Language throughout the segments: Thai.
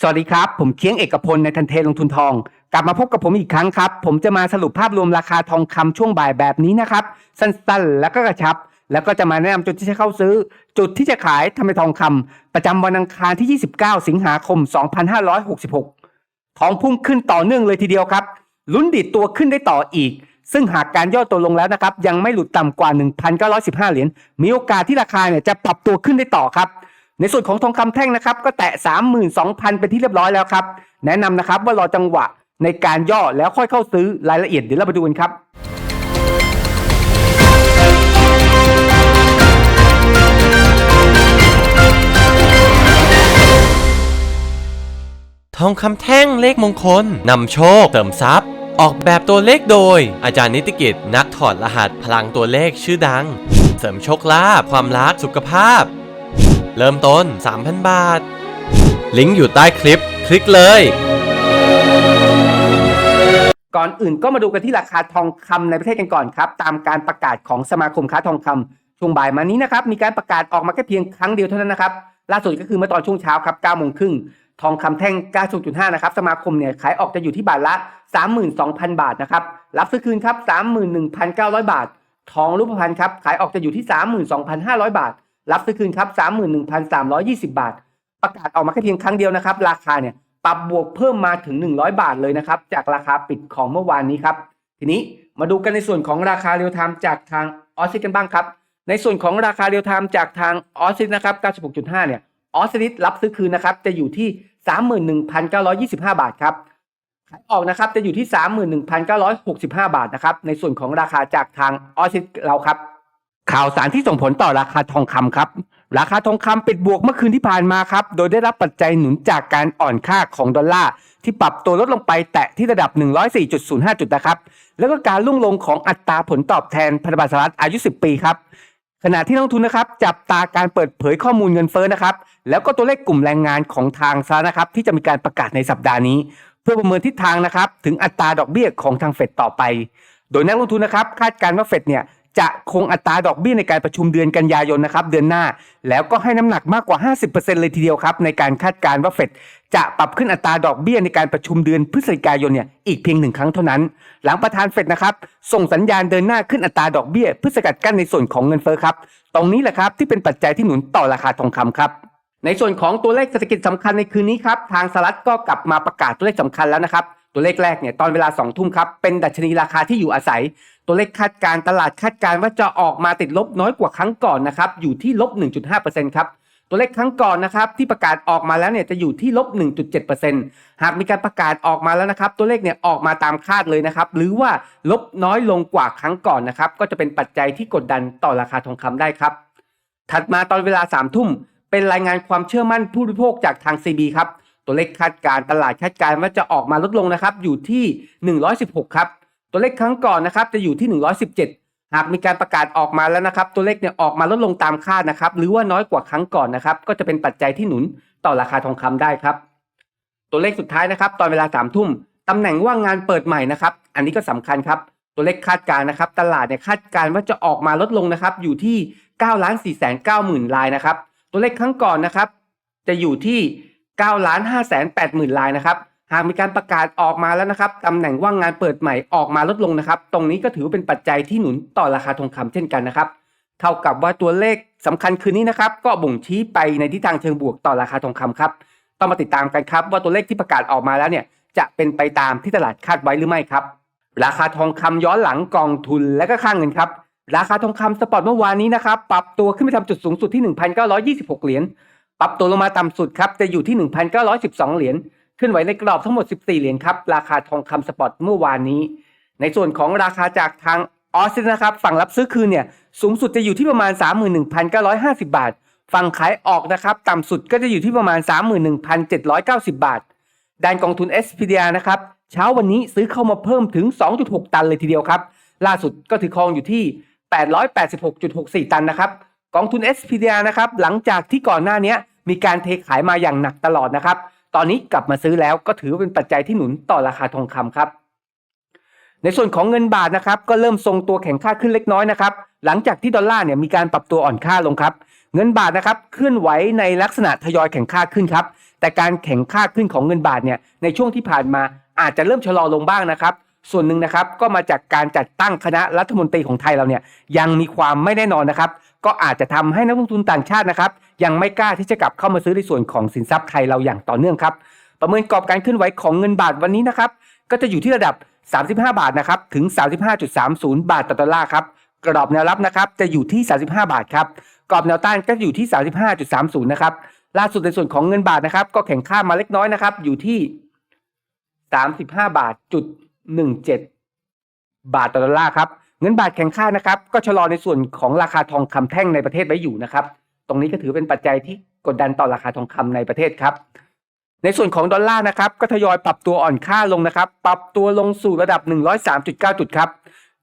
สวัสดีครับ ผมเคียงเอกพลในทันเทลงทุนทอง กลับมาพบกับผมอีกครั้งครับ ผมจะมาสรุปภาพรวมราคาทองคำช่วงบ่ายแบบนี้นะครับ สั้นๆ แล้วก็กระชับ แล้วก็จะมาแนะนำจุดที่จะเข้าซื้อ จุดที่จะขายทำให้ทองคำประจำวันอังคารที่ 29 สิงหาคม 2566 ทองพุ่งขึ้นต่อเนื่องเลยทีเดียวครับลุ้นดิดตัวขึ้นได้ต่ออีก ซึ่งหากการย่อตัวลงแล้วนะครับยังไม่หลุดต่ำกว่า 1,915 เหรียญมีโอกาสที่ราคาเนี่ยจะปรับตัวขึ้นได้ต่อครับ ในส่วนของทองคำแท่งนะครับ ก็แตะ 32,000 เป็นที่เรียบร้อยแล้วครับ แนะนำนะครับว่ารอจังหวะในการย่อแล้วค่อยเข้าซื้อรายละเอียดเดี๋ยวเราไปดูกันครับทองคำแท่งเลขมงคลนำโชคเสริมทรัพย์ ออกแบบตัวเลขโดย อาจารย์นิติกิจนักถอดรหัสพลังตัวเลขชื่อดัง เสริมโชคลาภความรักสุขภาพ เริ่มต้น 3,000 บาท ลิงก์อยู่ใต้คลิป คลิกเลย ก่อนอื่นก็มาดูกันที่ราคาทองคำในประเทศกันก่อนครับ ตามการประกาศของสมาคมค้าทองคำช่วงบ่ายมานี้นะครับ มีการประกาศออกมาแค่เพียงครั้งเดียวเท่านั้นนะครับ ล่าสุดก็คือเมื่อตอนช่วงเช้าครับ9โมงครึ่งทองคำแท่ง 90.5 นะครับ สมาคมเนี่ยขายออกจะอยู่ที่บาทละ 32,000 บาทนะครับ รับซื้อคืนครับ 31,900 บาท ทองรูปพรรณครับ ขายออกจะอยู่ที่ 32,500 บาท รับซื้อคืนครับ31,320บาท ประกาศออกมาแค่เพียงครั้งเดียวนะครับ ราคาเนี่ยปรับบวกเพิ่มมาถึง 100 บาทเลยนะครับ จากราคาปิดของเมื่อวานนี้ครับ ทีนี้มาดูกันในส่วนของราคาเรียลไทม์จากทางออสซิสกันบ้างครับ ในส่วนของราคาเรียลไทม์จากทางออสซิสนะครับ 96.5 เนี่ยออสซิสรับซื้อคืนนะครับ จะอยู่ที่ 31,925 บาทครับขายออกนะครับจะอยู่ที่ 31,965 บาทนะครับ ในส่วนของราคาจากทางออสซิสเราครับ ข่าวสารที่ส่งผลต่อราคาทองคำครับ ราคาทองคำปิดบวกเมื่อคืนที่ผ่านมาครับ โดยได้รับปัจจัยหนุนจากการอ่อนค่าของดอลลาร์ที่ปรับตัวลดลงไปแตะที่ระดับ 104.05 จุดนะครับ แล้วก็การลุ่งลงของอัตราผลตอบแทนพันธบัตรสหรัฐอายุ 10 ปีครับ ขณะที่นักลงทุนนะครับ จับตาการเปิดเผยข้อมูลเงินเฟ้อนะครับ แล้วก็ตัวเลขกลุ่มแรงงานของทางสหรัฐนะครับ ที่จะมีการประกาศในสัปดาห์นี้ เพื่อประเมินทิศทางนะครับ ถึงอัตราดอกเบี้ยของทางเฟดต่อไป โดยนักลงทุนนะครับคาดการณ์ว่าเฟดเนี่ย จะคงอัตราดอกเบี้ยในการประชุมเดือนกันยายนนะครับเดือนหน้า แล้วก็ให้น้ำหนักมากกว่า 50%เลยทีเดียวครับ ในการคาดการณ์ว่าเฟดจะปรับขึ้นอัตราดอกเบี้ยในการประชุมเดือนพฤศจิกายนเนี่ยอีกเพียงหนึ่งครั้งเท่านั้น หลังประธานเฟดนะครับส่งสัญญาณเดินหน้าขึ้นอัตราดอกเบี้ยเพื่อสกัดกั้นในส่วนของเงินเฟ้อครับ ตรงนี้แหละครับที่เป็นปัจจัยที่หนุนต่อราคาทองคำครับในส่วนของตัวเลขเศรษฐกิจสำคัญในคืนนี้ครับทางสหรัฐก็กลับมาประกาศตัวเลขสำคัญแล้วนะครับ ตัวเลขแรกเนี่ยตอนเวลา2ทุ่มครับเป็นดัชนีราคาที่อยู่อาศัย ตัวเลขคาดการตลาดคาดการว่าจะออกมาติดลบน้อยกว่าครั้งก่อนนะครับอยู่ที่ลบ 1.5%ครับตัวเลขครั้งก่อนนะครับที่ประกาศออกมาแล้วเนี่ยจะอยู่ที่ลบ 1.7%หากมีการประกาศออกมาแล้วนะครับ ตัวเลขเนี่ยออกมาตามคาดเลยนะครับหรือว่าลบน้อยลงกว่าครั้งก่อนนะครับก็จะเป็นปัจจัยที่กดดันต่อราคาทองคำได้ครับ ถัดมาตอนเวลา3ามทุ่มเป็นรายงานความเชื่อมั่นผู้บริโภคจากทาง CB ครับ ตัวเลขคาดการตลาดคาดการว่าจะออกมาลดลงนะครับ อยู่ที่ 116 ครับ ตัวเลขครั้งก่อนนะครับ จะอยู่ที่ 117 หากมีการประกาศออกมาแล้วนะครับ ตัวเลขเนี่ยออกมาลดลงตามคาดนะครับ หรือว่าน้อยกว่าครั้งก่อนนะครับ ก็จะเป็นปัจจัยที่หนุนต่อราคาทองคำได้ครับ ตัวเลขสุดท้ายนะครับ ตอนเวลา3ามทุ่มตำแหน่งว่างงานเปิดใหม่นะครับ อันนี้ก็สำคัญครับ ตัวเลขคาดการนะครับ ตลาดเนี่ยคาดการว่าจะออกมาลดลงนะครับ อยู่ที่9ล้าน4 9 0 0 0 0รายนะครับ ตัวเลขครั้งก่อนนะครับ จะอยู่ที่ 9ล้าน5 8 0 0 0 0รายนะครับหากมีการประกาศออกมาแล้วนะครับตำแหน่งว่างงานเปิดใหม่ออกมาลดลงนะครับ ตรงนี้ก็ถือว่าเป็นปัจจัยที่หนุนต่อราคาทองคำเช่นกันนะครับ เท่ากับว่าตัวเลขสำคัญคืนนี้นะครับ ก็บ่งชี้ไปในทิศทางเชิงบวกต่อราคาทองคำครับ ต้องมาติดตามกันครับ ว่าตัวเลขที่ประกาศออกมาแล้วเนี่ยจะเป็นไปตามที่ตลาดคาดไว้หรือไม่ครับ ราคาทองคำย้อนหลังกองทุนและก็ค่างเงินครับ ราคาทองคำสปอตเมื่อวานนี้นะครับปรับตัวขึ้นไปทำจุดสูงสุดที่ 1,926 เหรียญ ปรับตัวลงมาต่ำสุดครับจะอยู่ที่ 1,912 เหรียญเคลื่อนไหวในกรอบทั้งหมด 14 เหรียญครับ ราคาทองคำสปอตเมื่อวานนี้ ในส่วนของราคาจากทางออสซิสนะครับ ฝั่งรับซื้อคืนเนี่ยสูงสุดจะอยู่ที่ประมาณ 31,950 บาท ฝั่งขายออกนะครับต่ำสุดก็จะอยู่ที่ประมาณ 31,790 บาท ด้านกองทุน SPDR นะครับเช้าวันนี้ซื้อเข้ามาเพิ่มถึง 2.6 ตันเลยทีเดียวครับ ล่าสุดก็ถือครองอยู่ที่ 886.64 ตันนะครับ กองทุน SPDR นะครับหลังจากที่ก่อนหน้านี้มีการเทขายมาอย่างหนักตลอดนะครับ ตอนนี้กลับมาซื้อแล้วก็ถือว่าเป็นปัจจัยที่หนุนต่อราคาทองคำครับ ในส่วนของเงินบาทนะครับก็เริ่มทรงตัวแข็งค่าขึ้นเล็กน้อยนะครับหลังจากที่ดอลลาร์เนี่ยมีการปรับตัวอ่อนค่าลงครับ เงินบาทนะครับเคลื่อนไหวในลักษณะทยอยแข่งค่าขึ้นครับ แต่การแข่งค่าขึ้นของเงินบาทเนี่ยในช่วงที่ผ่านมาอาจจะเริ่มชะลอลงบ้างนะครับ ส่วนหนึ่งนะครับก็มาจากการจัดตั้งคณะรัฐมนตรีของไทยเราเนี่ยยังมีความไม่แน่นอนนะครับ ก็อาจจะทำให้นักลงทุนต่างชาตินะครับ ยังไม่กล้าที่จะกลับเข้ามาซื้อในส่วนของสินทรัพย์ไทยเราอย่างต่อเนื่องครับ ประเมินกรอบการเคลื่อนไหวของเงินบาทวันนี้นะครับ ก็จะอยู่ที่ระดับ 35 บาทนะครับถึง 35.30 บาทต่อดอลลาร์ครับกรอบแนวรับนะครับจะอยู่ที่ 35 บาทครับกรอบแนวต้านก็อยู่ที่ 35.30 นะครับล่าสุดในส่วนของเงินบาทนะครับ ก็แข่งข้ามมาเล็กน้อยนะครับ อยู่ที่ 35 บาทจุด17 บาทต่อดอลลาร์ครับ เงินบาทแข่งค่านะครับก็ชะลอในส่วนของราคาทองคำแท่งในประเทศไว้อยู่นะครับ ตรงนี้ก็ถือเป็นปัจจัยที่กดดันต่อราคาทองคำในประเทศครับ ในส่วนของดอลลาร์นะครับก็ทยอยปรับตัวอ่อนค่าลงนะครับ ปรับตัวลงสู่ระดับ 103.9 จุดครับ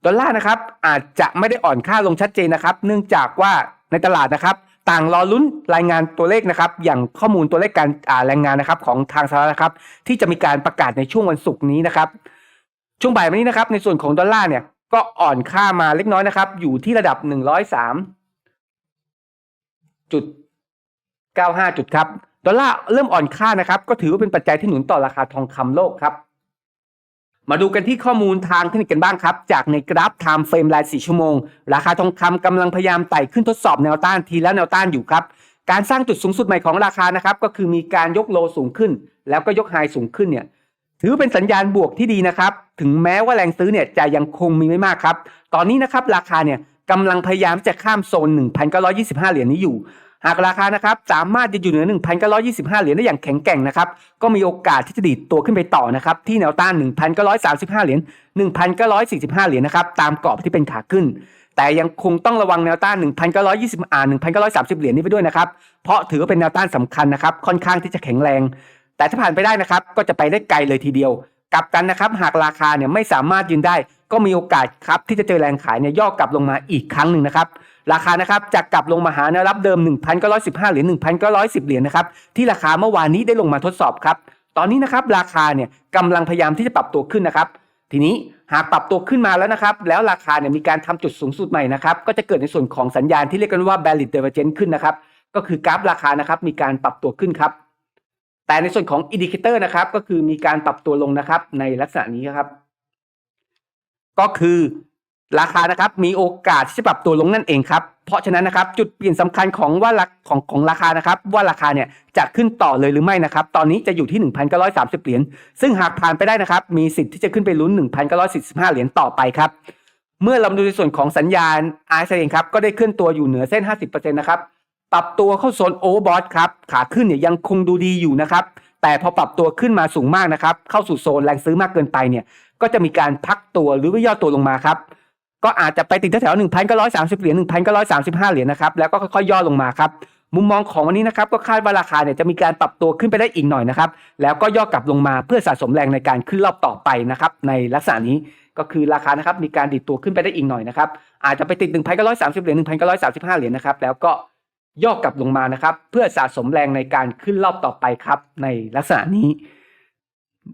ดอลลาร์นะครับอาจจะไม่ได้อ่อนค่าลงชัดเจนนะครับ เนื่องจากว่าในตลาดนะครับ ต่างรอลุ้นรายงานตัวเลขนะครับ อย่างข้อมูลตัวเลขการแรงงานนะครับของทางสหรัฐนะครับ ที่จะมีการประกาศในช่วงวันศุกร์นี้นะครับ ช่วงบ่ายวันนี้นะครับ ในส่วนของดอลลาร์เนี่ย ก็อ่อนค่ามาเล็กน้อยนะครับ อยู่ที่ระดับ103จุด95จุดครับดอลลาร์เริ่มอ่อนค่านะครับ ก็ถือว่าเป็นปัจจัยที่หนุนต่อราคาทองคำโลกครับ มาดูกันที่ข้อมูลทางเทคนิคกันบ้างครับ จากในกราฟ Time Frame ราย 4 ชั่วโมง ราคาทองคำกำลังพยายามไต่ขึ้นทดสอบแนวต้านทีละแนวต้านอยู่ครับ การสร้างจุดสูงสุดใหม่ของราคานะครับ ก็คือมีการยกโลสูงขึ้น แล้วก็ยกไฮสูงขึ้นเนี่ย ถือเป็นสัญญาณบวกที่ดีนะครับ ถึงแม้ว่าแรงซื้อเนี่ยจะยังคงมีไม่มากครับ ตอนนี้นะครับราคาเนี่ยกำลังพยายามจะข้ามโซน 1,925 เหรียญนี้อยู่ หากราคานะครับสามารถจะอยู่เหนือ 1,925 เหรียญได้อย่างแข็งแกร่งนะครับ ก็มีโอกาสที่จะดีดตัวขึ้นไปต่อนะครับที่แนวต้าน 1,935 เหรียญ 1,945 เหรียญนะครับตามกรอบที่เป็นขาขึ้น แต่ยังคงต้องระวังแนวต้าน 1,920อ่า1,930 เหรียญนี้ไปด้วยนะครับ เพราะถือว่าเป็นแนวต้านสำคัญนะครับ ค่อนข้างที่จะแข็งแรง แต่ถ้าผ่านไปได้นะครับก็จะไปได้ไกลเลยทีเดียว กลับกันนะครับหากราคาเนี่ยไม่สามารถยืนได้ ก็มีโอกาสครับที่จะเจอแรงขายเนี่ยย่อกลับลงมาอีกครั้งหนึ่งนะครับราคานะครับจะกลับลงมาหาแนวรับเดิม 1,915เหรียญ1,910 เหรียญนะครับที่ราคาเมื่อวานนี้ได้ลงมาทดสอบครับตอนนี้นะครับราคาเนี่ยกำลังพยายามที่จะปรับตัวขึ้นนะครับทีนี้หากปรับตัวขึ้นมาแล้วนะครับ แล้วราคาเนี่ยมีการทำจุดสูงสุดใหม่นะครับ ก็จะเกิดในส่วนของสัญญาณที่เรียกกันว่า bearish divergence ขึ้นนะครับ ก็คือกราฟราคานะครับมีการปรับตัวขึ้นครับ แต่ในส่วนของอินดิเคเตอร์นะครับก็คือมีการปรับตัวลงนะครับในลักษณะนี้ครับ ก็คือราคานะครับมีโอกาสที่จะปรับตัวลงนั่นเองครับ เพราะฉะนั้นนะครับ จุดเปลี่ยนสำคัญของว่าของของราคานะครับ ว่าราคาเนี่ยจะขึ้นต่อเลยหรือไม่นะครับ ตอนนี้จะอยู่ที่ 1,930 เหรียญซึ่งหากผ่านไปได้นะครับ มีสิทธิ์ที่จะขึ้นไปลุ้น 1,945 เหรียญต่อไปครับ เมื่อเราดูในส่วนของสัญญาณ RSI เองครับก็ได้เคลื่อนตัวอยู่เหนือเส้น 50%นะครับ ปรับตัวเข้าโซนโอเวอร์บอทครับขาขึ้นเนี่ยยังคงดูดีอยู่นะครับแต่พอปรับตัวขึ้นมาสูงมากนะครับเข้าสู่โซนแรงซื้อมากเกินไปเนี่ยก็จะมีการพักตัวหรือว่าย่อตัวลงมาครับก็อาจจะไปติดแถวๆ1,930เหรียญ1,935เหรียญนะครับแล้วก็ค่อยๆย่อลงมาครับมุมมองของวันนี้นะครับก็คาดว่าราคาเนี่ยจะมีการปรับตัวขึ้นไปได้อีกหน่อยนะครับแล้วก็ย่อกลับลงมาเพื่อสะสมแรงในการขึ้นรอบต่อไปนะครับในลักษณะนี้ก็คือราคานะครับมีการดิดตัวขึ้นไปได้อีกหน่อยนะครับอาจจะไปติด1,930เหรียญ1,935เหรียญนะครับแล้วก็ ย่อกลับลงมานะครับ เพื่อสะสมแรงในการขึ้นรอบต่อไปครับ ในลักษณะนี้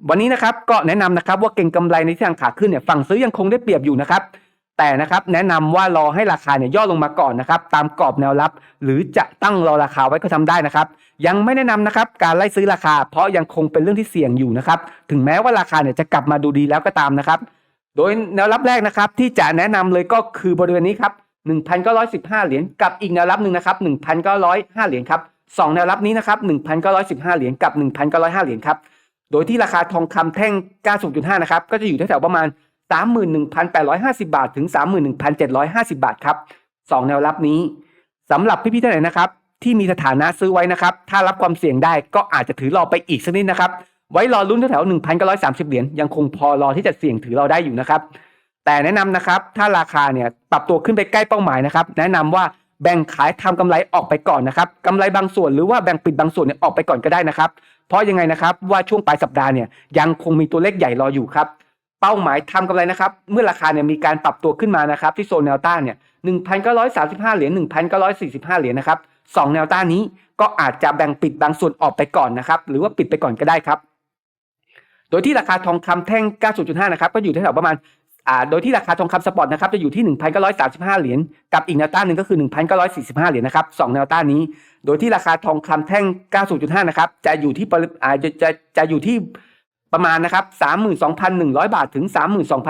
วันนี้นะครับก็แนะนำนะครับว่าเก่งกำไรในทางขาขึ้นเนี่ยฝั่งซื้อยังคงได้เปรียบอยู่นะครับ แต่นะครับแนะนำว่ารอให้ราคาเนี่ยย่อลงมาก่อนนะครับ ตามกรอบแนวรับ หรือจะตั้งรอราคาไว้ก็ทำได้นะครับ ยังไม่แนะนำนะครับ การไล่ซื้อราคา เพราะยังคงเป็นเรื่องที่เสี่ยงอยู่นะครับ ถึงแม้ว่าราคาเนี่ยจะกลับมาดูดีแล้วก็ตามนะครับ โดยแนวรับแรกนะครับ ที่จะแนะนำเลยก็คือบริเวณนี้ครับ 1,915 เหรียญกับอีกแนวรับหนึ่งนะครับ1,905 เหรียญครับสองแนวรับนี้นะครับ1,915 เหรียญกับ 1,905 เหรียญครับโดยที่ราคาทองคำแท่ง 90.5 นะครับก็จะอยู่แถวๆประมาณ 31,850 บาทถึง 31,750 บาทครับสองแนวรับนี้สำหรับพี่ๆท่านไหนนะครับที่มีสถานะซื้อไว้นะครับ ถ้ารับความเสี่ยงได้ก็อาจจะถือรอไปอีกสักนิดนะครับ ไว้รอลุ้นแถวๆ1,930 เหรียญยังคงพอรอที่จะเสี่ยงถือราได้อยู่นะครับ แต่แนะนำนะครับ ถ้าราคาเนี่ยปรับตัวขึ้นไปใกล้เป้าหมายนะครับ แนะนำว่าแบ่งขายทำกำไรออกไปก่อนนะครับกำไรบางส่วนหรือว่าแบ่งปิดบางส่วนเนี่ยออกไปก่อนก็ได้นะครับ เพราะยังไงนะครับว่าช่วงปลายสัปดาห์เนี่ยยังคงมีตัวเลขใหญ่รออยู่ครับ เป้าหมายทำกำไรนะครับ เมื่อราคาเนี่ยมีการปรับตัวขึ้นมานะครับที่โซนแนวต้านเนี่ย1,935 เหรียญ1,945 เหรียญนะครับสองแนวต้านนี้ก็อาจจะแบ่งปิดบางส่วนออกไปก่อนนะครับ หรือว่าปิดไปก่อนก็ได้ครับ โดยที่ราคาทองคำแท่ง 90.5 นะครับ ก็อยู่ที่แถวประมาณ โดยที่ราคาทองคำสปอร์ตนะครับจะอยู่ที่ 1,935 เหรียญกับอีกแนวต้านหนึ่งก็คือ 1,945 เหรียญนะครับสองแนวต้านนี้ โดยที่ราคาทองคำแท่ง 90.5 นะครับจะอยู่ที่ปริอาจะจะจะอยู่ที่ประมาณนะครับ 32,100 บาทถึง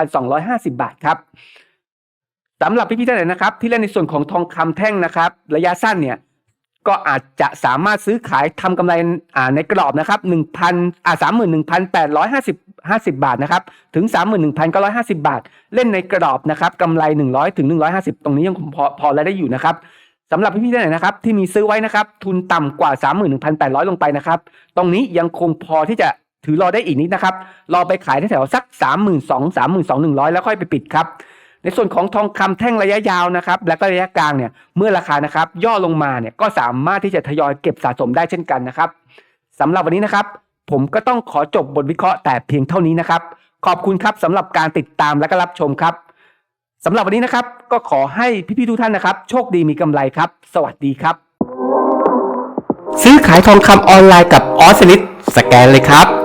32,250 บาทครับสำหรับพี่ๆท่านไหนนะครับที่เล่นในส่วนของทองคำแท่งนะครับ ระยะสั้นเนี่ย ก็อาจจะสามารถซื้อขายทำกำไรในกรอบนะครับ1,000อ่า31,850 50 บาทนะครับถึง 31,950 บาท เล่นในกรอบนะครับกำไร 100ถึง150 ตรงนี้ยังพอพอรายได้อยู่นะครับสำหรับพี่ๆท่านไหนนะครับที่มีซื้อไว้นะครับทุนต่ำกว่า 31,800 ลงไปนะครับตรงนี้ยังคงพอที่จะถือรอได้อีกนิดนะครับรอไปขายแถวสัก 32,000 32,100 แล้วค่อยไปปิดครับ ในส่วนของทองคำแท่งระยะยาวนะครับ และก็ระยะกลางเนี่ยเมื่อราคานะครับ ย่อลงมาเนี่ยก็สามารถที่จะทยอยเก็บสะสมได้เช่นกันนะครับสำหรับวันนี้นะครับ ผมก็ต้องขอจบบทวิเคราะห์แต่เพียงเท่านี้นะครับ ขอบคุณครับสำหรับการติดตามและก็รับชมครับสำหรับวันนี้นะครับ ก็ขอให้พี่ๆทุกท่านนะครับ โชคดีมีกำไรครับ สวัสดีครับ ซื้อขายทองคำออนไลน์กับออสซิลิดสแกนเลยครับ